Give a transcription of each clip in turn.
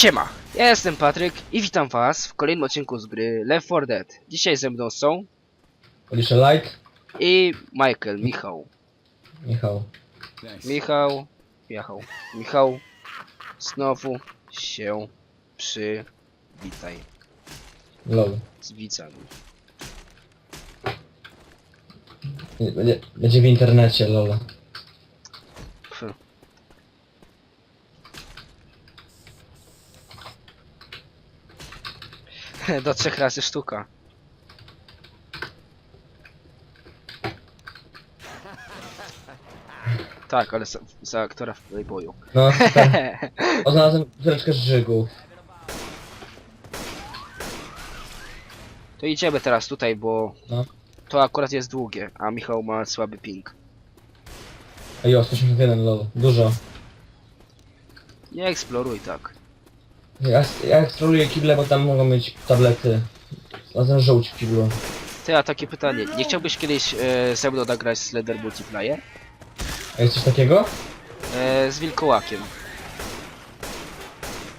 Siema, ja jestem Patryk i witam was w kolejnym odcinku z gry Left 4 Dead. Dzisiaj ze mną są Poliszę like. i Michael, Michał. Michał. Michał, Michał, Michał, znowu się przywitaj Lol. z widzami. Nie- Będzie, będzie w internecie, lol. Do trzech razy sztuka. Tak, ale za, za aktora w Playboyu. No, super. Odnalazłem troszeczkę żygów. To idziemy teraz tutaj, bo No. to akurat jest długie, a Michał ma słaby ping. Ej, o, 181, lol. Dużo. Nie eksploruj tak. Ja, ja eksploruję kible, bo tam mogą być tablety. Razem żółć w kiblu. Ty, a takie pytanie. Nie chciałbyś kiedyś e, ze mną nagrać Slender Multiplayer? A jest coś takiego? E, z wilkołakiem.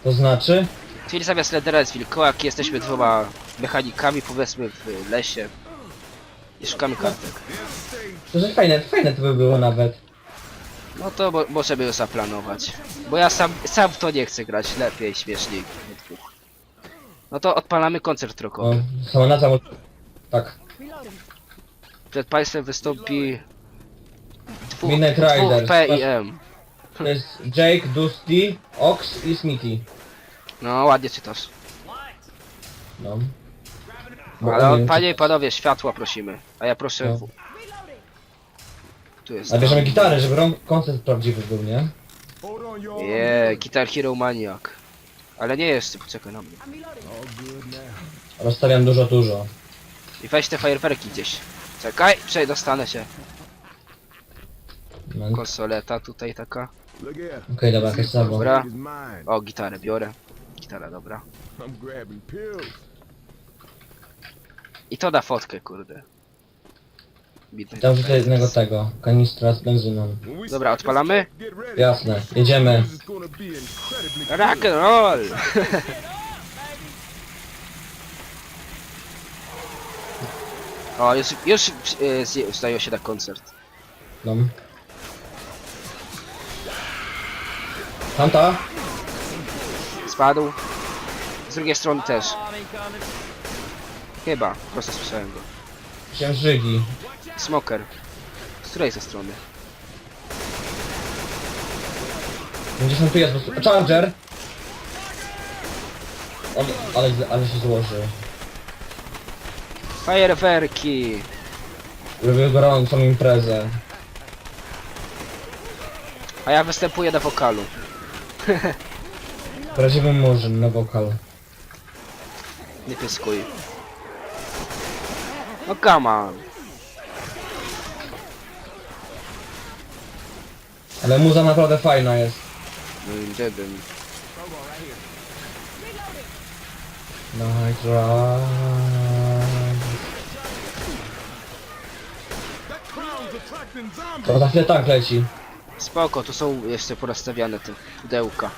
To znaczy? Czyli zamiast Slendera jest wilkołak, jesteśmy dwoma mechanikami, powiedzmy w lesie. I szukamy kartek. To że fajne, fajne to by było nawet. No to mo możemy ją zaplanować. Bo ja sam, sam w to nie chcę grać, lepiej, śmieszniej. we dwóch. No to odpalamy koncert No, rockowy. sama nazwa mu... Tak. Przed państwem wystąpi dwóch, Midnight dwóch Riders. P i M. To jest Jake, Dusty, Ox i Smithy. No ładnie czytasz. No. Bo Ale oni- panie i panowie, światła prosimy. A ja proszę... No. W... Tu jest... A bierzemy gitary, żeby rąk- koncert prawdziwy był, nie? Nie, Guitar Hero Maniac. Ale nie jeszcze, poczekaj na mnie. Rozstawiam dużo, dużo. I weź te fajerwerki gdzieś. Czekaj, przedostanę się. No, Konsoleta tutaj taka. Dobra, jakaś zabawa. Dobra. O, gitarę biorę. Gitara, dobra. I to da fotkę, kurde. Midnight Tam wrzucę jednego tego, kanistra z benzyną. Dobra, odpalamy? Jasne, jedziemy. Rock and roll! o, już, już e, zje- zdają się na koncert. No. Tamta? Spadł. Z drugiej strony też. Chyba, prosto słyszałem go. Księżygi. Smoker. Z której ze strony? Gdzieś on tu jest, po prostu- Charger! On, ale, ale się złożył. Fajerwerki! Robił gorącą imprezę. A ja występuję na wokalu. Prawdziwy murzyn na wokal. Nie pyskuj. No come on. Ale muza naprawdę fajna jest. Mm, dydym. Night Ride. That crown's attracting zombies. To za chwilę tank leci. Spoko, tu są jeszcze porozstawiane te pudełka.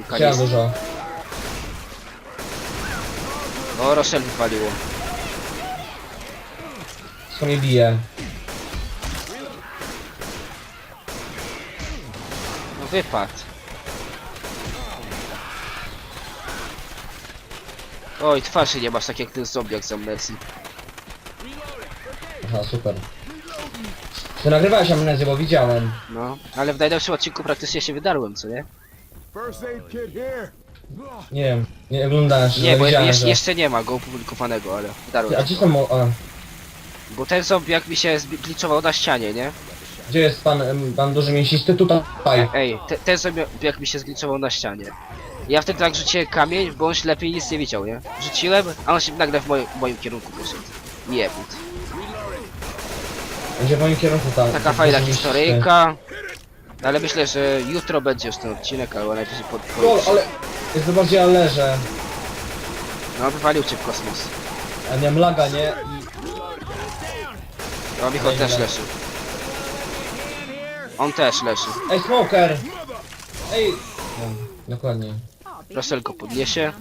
I kanistry. dużo. O, Rochelle wypaliło. Co mnie bije. Wypadł. Oj, twarzy nie masz tak jak ten zombiak z amnestii. Aha, super. Ty nagrywałeś amnezję, bo widziałem. No, ale w najnowszym odcinku praktycznie się wydarłem, co nie? First aid kit here. Nie wiem, nie oglądałem się, Nie, bo widziałem, jeszcze, że... jeszcze nie ma go opublikowanego, ale wydarłem Ty, A się. gdzie są... mo- A, Bo ten zombiak mi się zgliczował na ścianie, nie? Gdzie jest pan, em, pan duży mięsisty? Tutaj. Ej, te, ten zombiak mi się zgliczował na ścianie. Ja wtedy tak rzuciłem kamień, bo on lepiej nic nie widział, nie? Rzuciłem, a on się nagle w moim, moim kierunku poszedł. Nie, but. Będzie w moim kierunku tam. Taka fajna duży mięsisty. historyjka. Ale myślę, że jutro będzie już ten odcinek, albo najwyżej pod... Lol, pod... ale... Jest to bardziej alerze. No, wywalił cię w kosmos. Ja miałem laga, nie? No, Michał też leży. On też leży. Ej, smoker! Ej! No, dokładnie. Russell go podniesie.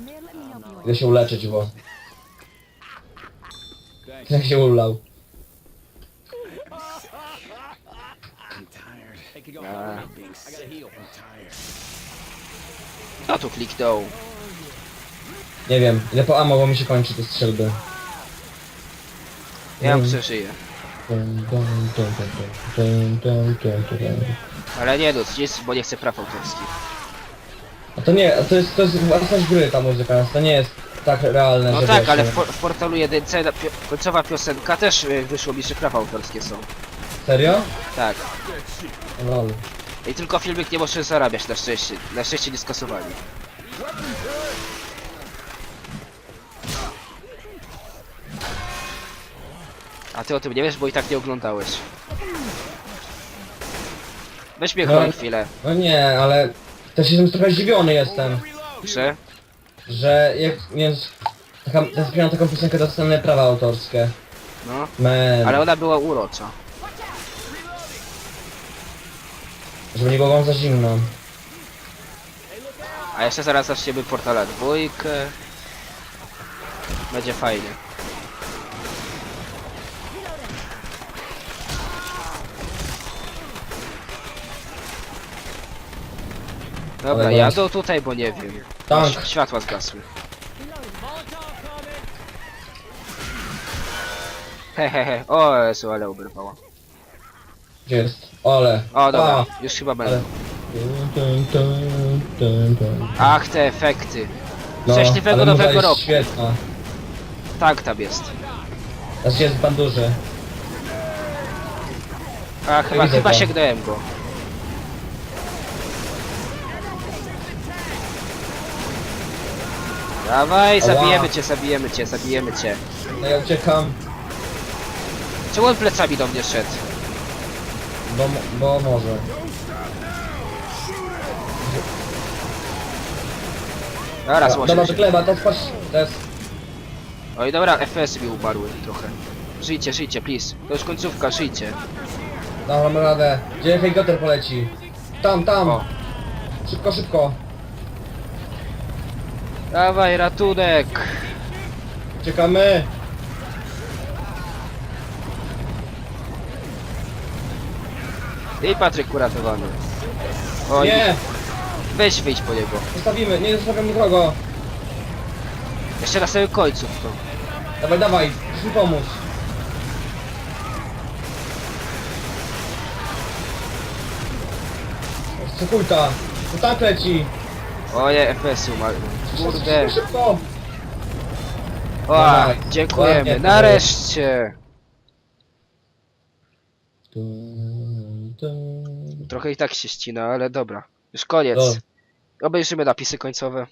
Idę się uleczyć, bo... Jak się ulał. A. Kto tu kliknął? Nie wiem, ile po ammo, bo mi się kończy te strzelby. Ja Mm. przeżyję. Ale nie no, 30, bo nie chcę praw autorskich. A to nie, a to jest, to jest własność gry ta muzyka, to nie jest tak realne, No że tak, ale w, w portalu 1 pio końcowa piosenka też y, wyszło mi, że prawa autorskie są. Serio? Tak. Lol. I tylko filmik nie może zarabiać na szczęście. Na szczęście nie skasowali. A ty o tym nie wiesz, bo i tak nie oglądałeś. Weź mnie No. chwilę chwilę. No nie, ale też jestem trochę zdziwiony jestem, Że? że jak, nie taka, ja zaśpiewam taką piosenkę, dostanę prawa autorskie. No. Man, Ale ona była urocza. żeby nie było wam za zimno. A jeszcze zaraz zaczniemy portala dwójkę. Będzie fajnie. Dobra, Ale jadą tutaj, bo nie wiem. Tank. Światła zgasły. Hehehe, o Jezu, ale oberwała. Gdzie jest? Ole. O, dobra, już chyba ale... będę. Ach, te efekty. No, Szczęśliwego ale nowego jest roku. świetna. Tak, tam jest. Teraz jest pan duży. A, chyba, widzę chyba sięgnąłem go. Dawaj, Ała. zabijemy cię, zabijemy cię, zabijemy cię. No ja uciekam, Czemu on plecami do mnie szedł? bo, mo- bo może. Dobra, Dobra, złożę do się. gleba, to patrz, teraz... Oj, dobra, FPS mi umarły trochę. Żyjcie, żyjcie, please. To już końcówka, żyjcie. Dam radę. Gdzie helikopter poleci? Tam, tam! O. Szybko, szybko! Dawaj, ratunek! Uciekamy! I Patryk uratowany. Oj, Nie! weź wyjdź po niego. Zostawimy, nie zostawiam nikogo! Jeszcze na samym końcu to. Dawaj, dawaj, muszę mi pomóc. Chcę kulka! To tank leci! Oje, FPS umarły. Kurde. Szybko! O, dziękujemy. Nareszcie. Trochę i tak się ścina, ale dobra. Już koniec. No. Obejrzymy napisy końcowe.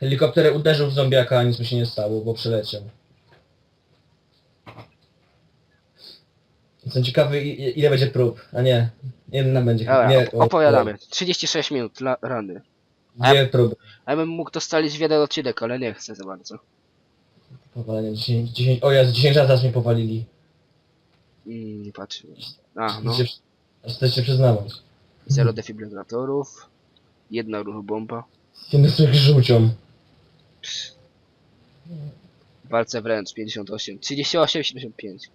Helikopter uderzył w zombiaka, a nic mu się nie stało, bo przyleciał. Jestem ciekawy i- ile będzie prób, a nie. Jedna będzie Dobra, nie, op- opowiadamy. 36 minut la- rany. Dwie próby. A ja bym mógł dostalić w jeden odcinek, ale nie chcę za bardzo. Powalenie 10, 10, o jest 10 razy aż mnie powalili. Mm, nie patrzę. A, no. Się- Aż się przyznawać. Zero defibrylatorów. Jedna ruch bomba. Jeden z tych żółcią. W walce wręcz 58. 38, 75.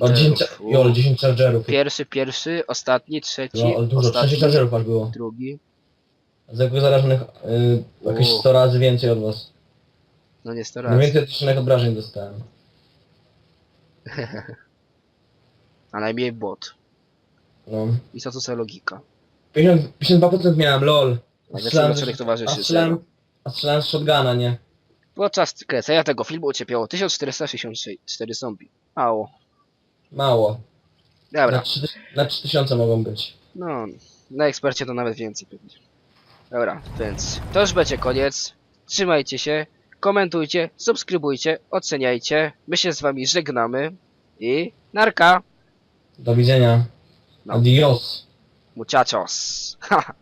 O 10, Hunterów. Jol, 10 chargerów. Pierwszy, pierwszy, ostatni, trzeci, No, ale dużo, 30 ostatni, chargerów aż było. drugi. Z jakby zarażonych y, jakieś U. 100 razy więcej od was. No nie 100 No razy. więcej tysięcznych obrażeń dostałem. A najmniej bot. No. I co to za logika? 50, 52% miałem, lol. A Najwięcej strzelałem, naczelnych a towarzyszy. Zero. strzelałem, a strzelałem z shotguna, nie? Podczas kręcenia tego filmu ucierpiało 1464 zombie. Mało. Mało. Na, Dobra. 3, na 3000 mogą być. No, na ekspercie to nawet więcej pewnie. Dobra, więc to już będzie koniec. Trzymajcie się, komentujcie, subskrybujcie, oceniajcie. My się z wami żegnamy i narka, Do widzenia. No. Adios. muchachos. Haha.